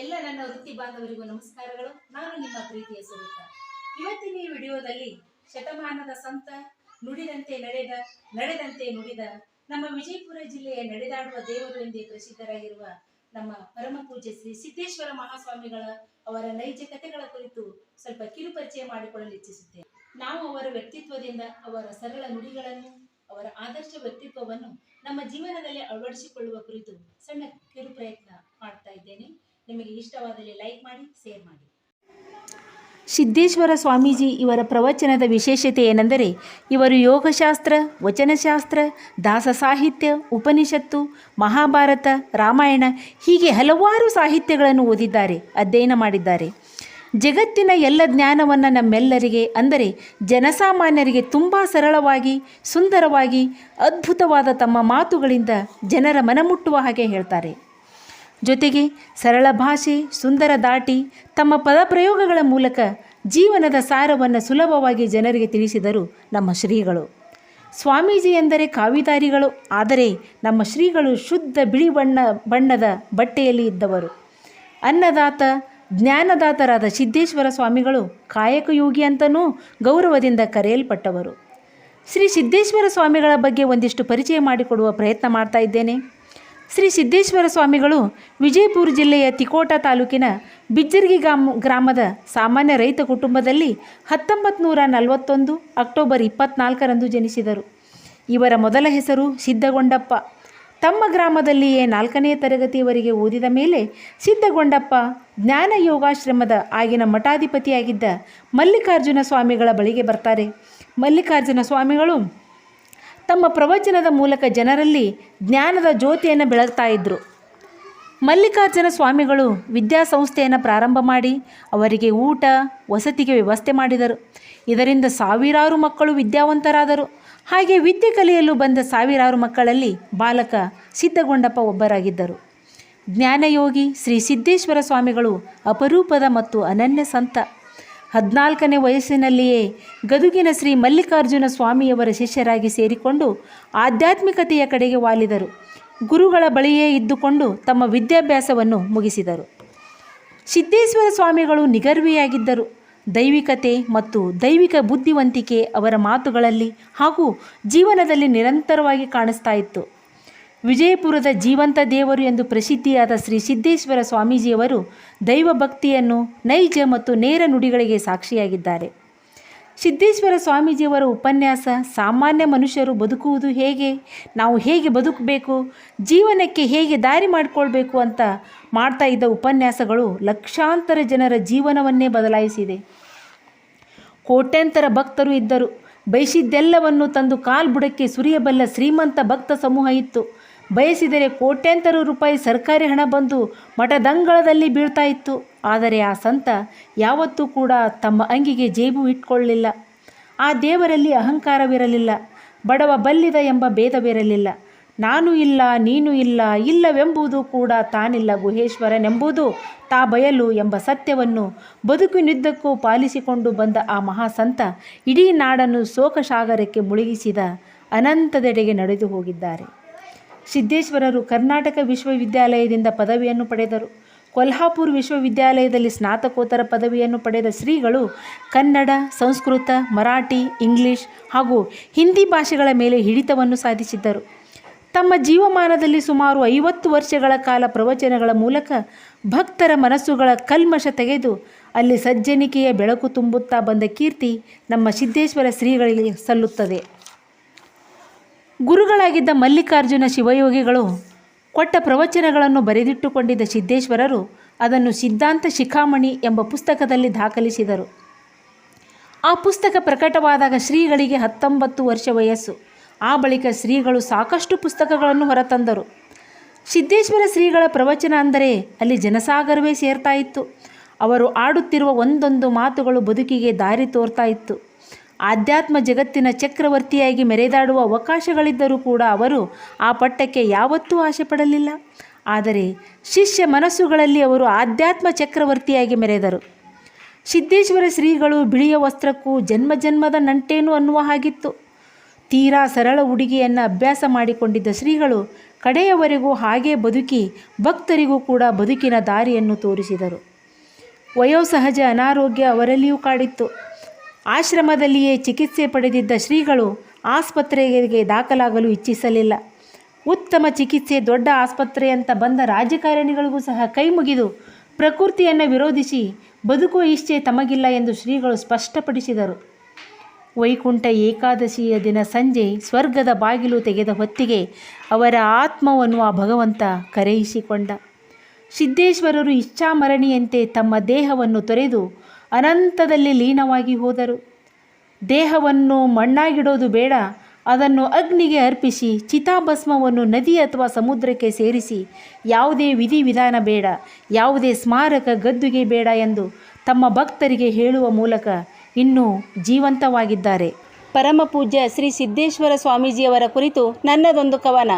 ಎಲ್ಲ ನನ್ನ ವೃತ್ತಿ ಬಾಂಧವರಿಗೂ ನಮಸ್ಕಾರಗಳು. ನಾನು ನಿಮ್ಮ ಪ್ರೀತಿಯ ಸುರುತ ಇವತ್ತಿನ ಈ ವಿಡಿಯೋದಲ್ಲಿ ಶತಮಾನದ ಸಂತ ನುಡಿದಂತೆ ನಡೆದ, ನಡೆದಂತೆ ನುಡಿದ ನಮ್ಮ ವಿಜಯಪುರ ಜಿಲ್ಲೆಯ ನಡೆದಾಡುವ ದೇವರು ಎಂದೇ ಪ್ರಸಿದ್ಧರಾಗಿರುವ ನಮ್ಮ ಪರಮ ಪೂಜೆ ಶ್ರೀ ಸಿದ್ದೇಶ್ವರ ಮಹಾಸ್ವಾಮಿಗಳ ಅವರ ನೈಜ ಕಥೆಗಳ ಕುರಿತು ಸ್ವಲ್ಪ ಕಿರುಪರಿಚಯ ಮಾಡಿಕೊಳ್ಳಲು ಇಚ್ಛಿಸುತ್ತೇವೆ ನಾವು ಅವರ ವ್ಯಕ್ತಿತ್ವದಿಂದ, ಅವರ ಸರಳ ನುಡಿಗಳನ್ನು, ಅವರ ಆದರ್ಶ ವ್ಯಕ್ತಿತ್ವವನ್ನು ನಮ್ಮ ಜೀವನದಲ್ಲಿ ಅಳವಡಿಸಿಕೊಳ್ಳುವ ಕುರಿತು ಸಣ್ಣ ಕಿರು ಪ್ರಯತ್ನ ಮಾಡ್ತಾ ಇದ್ದೇನೆ. ನಿಮಗೆ ಇಷ್ಟವಾದಲ್ಲಿ ಲೈಕ್ ಮಾಡಿ, ಶೇರ್ ಮಾಡಿ. ಸಿದ್ದೇಶ್ವರ ಸ್ವಾಮೀಜಿ ಇವರ ಪ್ರವಚನದ ವಿಶೇಷತೆ ಏನೆಂದರೆ, ಇವರು ಯೋಗಶಾಸ್ತ್ರ, ವಚನಶಾಸ್ತ್ರ, ದಾಸ ಸಾಹಿತ್ಯ, ಉಪನಿಷತ್ತು, ಮಹಾಭಾರತ, ರಾಮಾಯಣ, ಹೀಗೆ ಹಲವಾರು ಸಾಹಿತ್ಯಗಳನ್ನು ಓದಿದ್ದಾರೆ, ಅಧ್ಯಯನ ಮಾಡಿದ್ದಾರೆ. ಜಗತ್ತಿನ ಎಲ್ಲ ಜ್ಞಾನವನ್ನು ನಮ್ಮೆಲ್ಲರಿಗೆ, ಅಂದರೆ ಜನಸಾಮಾನ್ಯರಿಗೆ ತುಂಬ ಸರಳವಾಗಿ, ಸುಂದರವಾಗಿ, ಅದ್ಭುತವಾದ ತಮ್ಮ ಮಾತುಗಳಿಂದ ಜನರ ಮನಮುಟ್ಟುವ ಹಾಗೆ ಹೇಳ್ತಾರೆ. ಜೊತೆಗೆ ಸರಳ ಭಾಷೆ, ಸುಂದರ ದಾಟಿ ತಮ್ಮ ಪದಪ್ರಯೋಗಗಳ ಮೂಲಕ ಜೀವನದ ಸಾರವನ್ನು ಸುಲಭವಾಗಿ ಜನರಿಗೆ ತಿಳಿಸಿದರು ನಮ್ಮ ಶ್ರೀಗಳು. ಸ್ವಾಮೀಜಿ ಎಂದರೆ ಕಾವಿದಾರಿಗಳು, ಆದರೆ ನಮ್ಮ ಶ್ರೀಗಳು ಶುದ್ಧ ಬಿಳಿ ಬಣ್ಣ, ಬಣ್ಣದ ಬಟ್ಟೆಯಲ್ಲಿ ಇದ್ದವರು. ಅನ್ನದಾತ, ಜ್ಞಾನದಾತರಾದ ಸಿದ್ದೇಶ್ವರ ಸ್ವಾಮಿಗಳು ಕಾಯಕಯೋಗಿ ಅಂತನೂ ಗೌರವದಿಂದ ಕರೆಯಲ್ಪಟ್ಟವರು. ಶ್ರೀ ಸಿದ್ದೇಶ್ವರ ಸ್ವಾಮಿಗಳ ಬಗ್ಗೆ ಒಂದಿಷ್ಟು ಪರಿಚಯ ಮಾಡಿಕೊಡುವ ಪ್ರಯತ್ನ ಮಾಡ್ತಾ ಇದ್ದೇನೆ. ಶ್ರೀ ಸಿದ್ದೇಶ್ವರ ಸ್ವಾಮಿಗಳು ವಿಜಯಪುರ ಜಿಲ್ಲೆಯ ತಿಕೋಟ ತಾಲೂಕಿನ ಬಿಜ್ಜರ್ಗಿ ಗ್ರಾಮ ಗ್ರಾಮದ ಸಾಮಾನ್ಯ ರೈತ ಕುಟುಂಬದಲ್ಲಿ ಹತ್ತೊಂಬತ್ತು ನಲವತ್ತೊಂದು ಅಕ್ಟೋಬರ್ ಇಪ್ಪತ್ನಾಲ್ಕರಂದು ಜನಿಸಿದರು. ಇವರ ಮೊದಲ ಹೆಸರು ಸಿದ್ದಗೊಂಡಪ್ಪ ತಮ್ಮ ಗ್ರಾಮದಲ್ಲಿಯೇ ನಾಲ್ಕನೇ ತರಗತಿಯವರೆಗೆ ಓದಿದ ಮೇಲೆ ಸಿದ್ದಗೊಂಡಪ್ಪ ಜ್ಞಾನ ಯೋಗಾಶ್ರಮದ ಆಗಿನ ಮಠಾಧಿಪತಿಯಾಗಿದ್ದ ಮಲ್ಲಿಕಾರ್ಜುನ ಸ್ವಾಮಿಗಳ ಬಳಿಗೆ ಬರ್ತಾರೆ. ಮಲ್ಲಿಕಾರ್ಜುನ ಸ್ವಾಮಿಗಳು ತಮ್ಮ ಪ್ರವಚನದ ಮೂಲಕ ಜನರಲ್ಲಿ ಜ್ಞಾನದ ಜ್ಯೋತಿಯನ್ನು ಬೆಳಗ್ತಾ ಇದ್ದರು ಮಲ್ಲಿಕಾರ್ಜುನ ಸ್ವಾಮಿಗಳು ವಿದ್ಯಾಸಂಸ್ಥೆಯನ್ನು ಪ್ರಾರಂಭ ಮಾಡಿ ಅವರಿಗೆ ಊಟ, ವಸತಿಗೆ ವ್ಯವಸ್ಥೆ ಮಾಡಿದರು. ಇದರಿಂದ ಸಾವಿರಾರು ಮಕ್ಕಳು ವಿದ್ಯಾವಂತರಾದರು. ಹಾಗೆ ವಿದ್ಯೆ ಕಲಿಯಲು ಬಂದ ಸಾವಿರಾರು ಮಕ್ಕಳಲ್ಲಿ ಬಾಲಕ ಸಿದ್ದಗೊಂಡಪ್ಪ ಒಬ್ಬರಾಗಿದ್ದರು. ಜ್ಞಾನಯೋಗಿ ಶ್ರೀ ಸಿದ್ದೇಶ್ವರ ಸ್ವಾಮಿಗಳು ಅಪರೂಪದ ಮತ್ತು ಅನನ್ಯ ಸಂತ. ಹದಿನಾಲ್ಕನೇ ವಯಸ್ಸಿನಲ್ಲಿಯೇ ಗದುಗಿನ ಶ್ರೀ ಮಲ್ಲಿಕಾರ್ಜುನ ಸ್ವಾಮಿಯವರ ಶಿಷ್ಯರಾಗಿ ಸೇರಿಕೊಂಡು ಆಧ್ಯಾತ್ಮಿಕತೆಯ ಕಡೆಗೆ ವಾಲಿದರು. ಗುರುಗಳ ಬಳಿಯೇ ಇದ್ದುಕೊಂಡು ತಮ್ಮ ವಿದ್ಯಾಭ್ಯಾಸವನ್ನು ಮುಗಿಸಿದರು. ಸಿದ್ದೇಶ್ವರ ಸ್ವಾಮಿಗಳು ನಿಗರ್ವಿಯಾಗಿದ್ದರು. ದೈವಿಕತೆ ಮತ್ತು ದೈವಿಕ ಬುದ್ಧಿವಂತಿಕೆ ಅವರ ಮಾತುಗಳಲ್ಲಿ ಹಾಗೂ ಜೀವನದಲ್ಲಿ ನಿರಂತರವಾಗಿ ಕಾಣಿಸ್ತಾ ಇತ್ತು. ವಿಜಯಪುರದ ಜೀವಂತ ದೇವರು ಎಂದು ಪ್ರಸಿದ್ಧಿಯಾದ ಶ್ರೀ ಸಿದ್ದೇಶ್ವರ ಸ್ವಾಮೀಜಿಯವರು ದೈವ ಭಕ್ತಿಯನ್ನು ನೈಜ ಮತ್ತು ನೇರ ನುಡಿಗಳಿಗೆ ಸಾಕ್ಷಿಯಾಗಿದ್ದಾರೆ. ಸಿದ್ದೇಶ್ವರ ಸ್ವಾಮೀಜಿಯವರ ಉಪನ್ಯಾಸ ಸಾಮಾನ್ಯ ಮನುಷ್ಯರು ಬದುಕುವುದು ಹೇಗೆ, ನಾವು ಹೇಗೆ ಬದುಕಬೇಕು, ಜೀವನಕ್ಕೆ ಹೇಗೆ ದಾರಿ ಮಾಡಿಕೊಳ್ಬೇಕು ಅಂತ ಮಾಡ್ತಾ ಇದ್ದ ಉಪನ್ಯಾಸಗಳು ಲಕ್ಷಾಂತರ ಜನರ ಜೀವನವನ್ನೇ ಬದಲಾಯಿಸಿದೆ. ಕೋಟ್ಯಂತರ ಭಕ್ತರು ಇದ್ದರು. ಬಯಸಿದ್ದೆಲ್ಲವನ್ನು ತಂದು ಕಾಲ್ಬುಡಕ್ಕೆ ಸುರಿಯಬಲ್ಲ ಶ್ರೀಮಂತ ಭಕ್ತ ಸಮೂಹ ಇತ್ತು. ಬಯಸಿದರೆ ಕೋಟ್ಯಂತರ ರೂಪಾಯಿ ಸರ್ಕಾರಿ ಹಣ ಬಂದು ಮಠದಂಗಳದಲ್ಲಿ ಬೀಳ್ತಾ ಇತ್ತು. ಆದರೆ ಆ ಸಂತ ಯಾವತ್ತೂ ಕೂಡ ತಮ್ಮ ಅಂಗಿಗೆ ಜೇಬು ಇಟ್ಕೊಳ್ಳಲಿಲ್ಲ ಆ ದೇವರಲ್ಲಿ ಅಹಂಕಾರವಿರಲಿಲ್ಲ. ಬಡವ ಬಲ್ಲಿದ ಎಂಬ ಭೇದವಿರಲಿಲ್ಲ. ನಾನು ಇಲ್ಲ, ನೀನು ಇಲ್ಲ, ಇಲ್ಲವೆಂಬುದು ಕೂಡ ತಾನಿಲ್ಲ ಗುಹೇಶ್ವರನೆಂಬುದು ತಾ ಬಯಲು ಎಂಬ ಸತ್ಯವನ್ನು ಬದುಕಿನಿದ್ದಕ್ಕೂ ಪಾಲಿಸಿಕೊಂಡು ಬಂದ ಆ ಮಹಾಸಂತ ಇಡೀ ನಾಡನ್ನು ಶೋಕಸಾಗರಕ್ಕೆ ಮುಳುಗಿಸಿದ ಅನಂತದೆಡೆಗೆ ನಡೆದು ಹೋಗಿದ್ದಾರೆ. ಸಿದ್ದೇಶ್ವರರು ಕರ್ನಾಟಕ ವಿಶ್ವವಿದ್ಯಾಲಯದಿಂದ ಪದವಿಯನ್ನು ಪಡೆದರು. ಕೊಲ್ಹಾಪುರ್ ವಿಶ್ವವಿದ್ಯಾಲಯದಲ್ಲಿ ಸ್ನಾತಕೋತ್ತರ ಪದವಿಯನ್ನು ಪಡೆದ ಶ್ರೀಗಳು ಕನ್ನಡ, ಸಂಸ್ಕೃತ, ಮರಾಠಿ, ಇಂಗ್ಲಿಷ್ ಹಾಗೂ ಹಿಂದಿ ಭಾಷೆಗಳ ಮೇಲೆ ಹಿಡಿತವನ್ನು ಸಾಧಿಸಿದ್ದರು. ತಮ್ಮ ಜೀವಮಾನದಲ್ಲಿ ಸುಮಾರು ಐವತ್ತು ವರ್ಷಗಳ ಕಾಲ ಪ್ರವಚನಗಳ ಮೂಲಕ ಭಕ್ತರ ಮನಸ್ಸುಗಳ ಕಲ್ಮಶ ತೆಗೆದು ಅಲ್ಲಿ ಸಜ್ಜನಿಕೆಯ ಬೆಳಕು ತುಂಬುತ್ತಾ ಬಂದ ಕೀರ್ತಿ ನಮ್ಮ ಸಿದ್ದೇಶ್ವರ ಶ್ರೀಗಳಿಗೆ ಸಲ್ಲುತ್ತದೆ. ಗುರುಗಳಾಗಿದ್ದ ಮಲ್ಲಿಕಾರ್ಜುನ ಶಿವಯೋಗಿಗಳು ಕೊಟ್ಟ ಪ್ರವಚನಗಳನ್ನು ಬರೆದಿಟ್ಟುಕೊಂಡಿದ್ದ ಸಿದ್ದೇಶ್ವರರು ಅದನ್ನು ಸಿದ್ಧಾಂತ ಶಿಖಾಮಣಿ ಎಂಬ ಪುಸ್ತಕದಲ್ಲಿ ದಾಖಲಿಸಿದರು. ಆ ಪುಸ್ತಕ ಪ್ರಕಟವಾದಾಗ ಶ್ರೀಗಳಿಗೆ ಹತ್ತೊಂಬತ್ತು ವರ್ಷ ವಯಸ್ಸು. ಆ ಬಳಿಕ ಶ್ರೀಗಳು ಸಾಕಷ್ಟು ಪುಸ್ತಕಗಳನ್ನು ಹೊರತಂದರು. ಸಿದ್ದೇಶ್ವರ ಶ್ರೀಗಳ ಪ್ರವಚನ ಅಂದರೆ ಅಲ್ಲಿ ಜನಸಾಗರವೇ ಸೇರ್ತಾ ಇತ್ತು. ಅವರು ಆಡುತ್ತಿರುವ ಒಂದೊಂದು ಮಾತುಗಳು ಬದುಕಿಗೆ ದಾರಿ ತೋರ್ತಾ ಇತ್ತು. ಆಧ್ಯಾತ್ಮ ಜಗತ್ತಿನ ಚಕ್ರವರ್ತಿಯಾಗಿ ಮೆರೆದಾಡುವ ಅವಕಾಶಗಳಿದ್ದರೂ ಕೂಡ ಅವರು ಆ ಪಟ್ಟಕ್ಕೆ ಯಾವತ್ತೂ ಆಸೆ ಪಡಲಿಲ್ಲ. ಆದರೆ ಶಿಷ್ಯ ಮನಸ್ಸುಗಳಲ್ಲಿ ಅವರು ಆಧ್ಯಾತ್ಮ ಚಕ್ರವರ್ತಿಯಾಗಿ ಮೆರೆದರು. ಸಿದ್ದೇಶ್ವರ ಶ್ರೀಗಳು ಬಿಳಿಯ ವಸ್ತ್ರಕ್ಕೂ ಜನ್ಮ ಜನ್ಮದ ನಂಟೇನು ಅನ್ನುವ ಹಾಗಿತ್ತು. ತೀರಾ ಸರಳ ಉಡುಗೆಯನ್ನು ಅಭ್ಯಾಸ ಮಾಡಿಕೊಂಡಿದ್ದ ಶ್ರೀಗಳು ಕಡೆಯವರೆಗೂ ಹಾಗೇ ಬದುಕಿ ಭಕ್ತರಿಗೂ ಕೂಡ ಬದುಕಿನ ದಾರಿಯನ್ನು ತೋರಿಸಿದರು. ವಯೋಸಹಜ ಅನಾರೋಗ್ಯ ಅವರಲ್ಲಿಯೂ ಕಾಡಿತ್ತು. ಆಶ್ರಮದಲ್ಲಿಯೇ ಚಿಕಿತ್ಸೆ ಪಡೆದಿದ್ದ ಶ್ರೀಗಳು ಆಸ್ಪತ್ರೆಗೆ ದಾಖಲಾಗಲು ಇಚ್ಛಿಸಲಿಲ್ಲ. ಉತ್ತಮ ಚಿಕಿತ್ಸೆ ದೊಡ್ಡ ಆಸ್ಪತ್ರೆ ಅಂತ ಬಂದ ರಾಜಕಾರಣಿಗಳಿಗೂ ಸಹ ಕೈ ಮುಗಿದು ಪ್ರಕೃತಿಯನ್ನು ವಿರೋಧಿಸಿ ಬದುಕುವ ಇಚ್ಛೆ ತಮಗಿಲ್ಲ ಎಂದು ಶ್ರೀಗಳು ಸ್ಪಷ್ಟಪಡಿಸಿದರು. ವೈಕುಂಠ ಏಕಾದಶಿಯ ದಿನ ಸಂಜೆ ಸ್ವರ್ಗದ ಬಾಗಿಲು ತೆಗೆದ ಹೊತ್ತಿಗೆ ಅವರ ಆತ್ಮವನ್ನು ಆ ಭಗವಂತ ಕರೆಯಿಸಿಕೊಂಡ. ಸಿದ್ದೇಶ್ವರರು ಇಚ್ಛಾಮರಣಿಯಂತೆ ತಮ್ಮ ದೇಹವನ್ನು ತೊರೆದು ಅನಂತದಲ್ಲಿ ಲೀನವಾಗಿ ಹೋದರು. ದೇಹವನ್ನು ಮಣ್ಣಾಗಿಡೋದು ಬೇಡ. ಅದನ್ನು ಅಗ್ನಿಗೆ ಅರ್ಪಿಸಿ, ಚಿತಾಭಸ್ಮವನ್ನು ನದಿ ಅಥವಾ ಸಮುದ್ರಕ್ಕೆ ಸೇರಿಸಿ. ಯಾವುದೇ ವಿಧಿವಿಧಾನ ಬೇಡ. ಯಾವುದೇ ಸ್ಮಾರಕ ಗದ್ದುಗೆ ಬೇಡ ಎಂದು ತಮ್ಮ ಭಕ್ತರಿಗೆ ಹೇಳುವ ಮೂಲಕ ಇನ್ನೂ ಜೀವಂತವಾಗಿದ್ದಾರೆ. ಪರಮಪೂಜ್ಯ ಶ್ರೀ ಸಿದ್ದೇಶ್ವರ ಸ್ವಾಮೀಜಿಯವರ ಕುರಿತು ನನ್ನದೊಂದು ಕವನ.